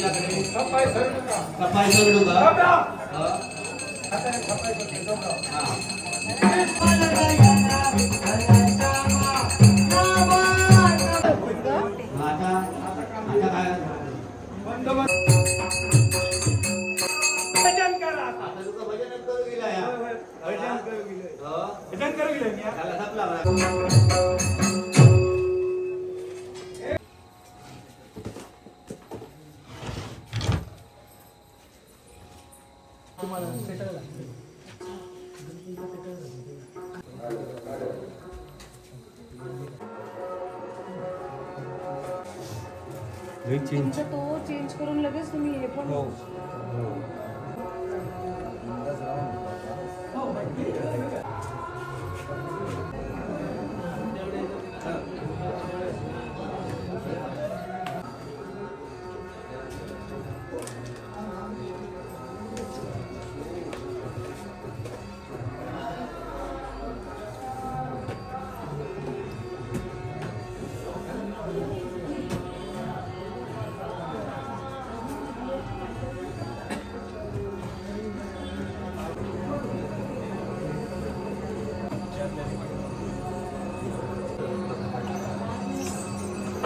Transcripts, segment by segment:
आपल्याकडे सफाई सगळं का सफाई सगळं का डोबरा आता सफाई करते डोबरा हा. आता आता काय बंदोबस्त भजन करू गेलं भजन करू गेलं भजन करू गेलं चेंज तो चेंज करून लगेच तुम्ही हे पण हो. हो.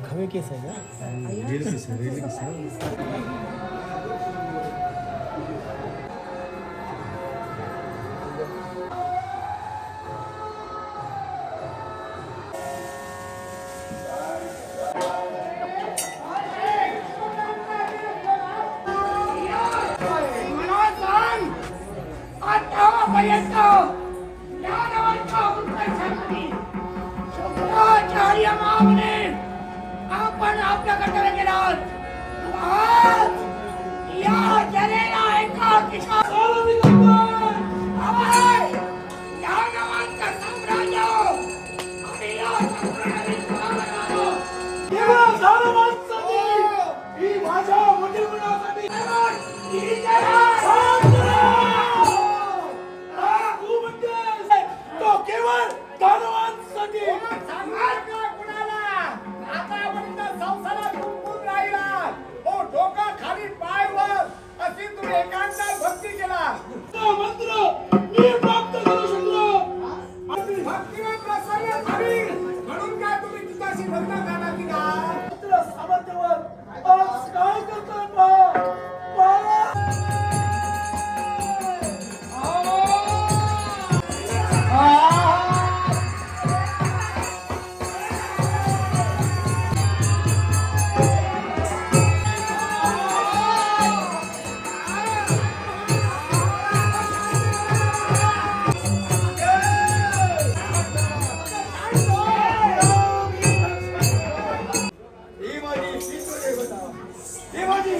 खवे केस आहे का रिअल केस आहे रिअल केस आहे Amen. Thank you.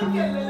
Arránquenle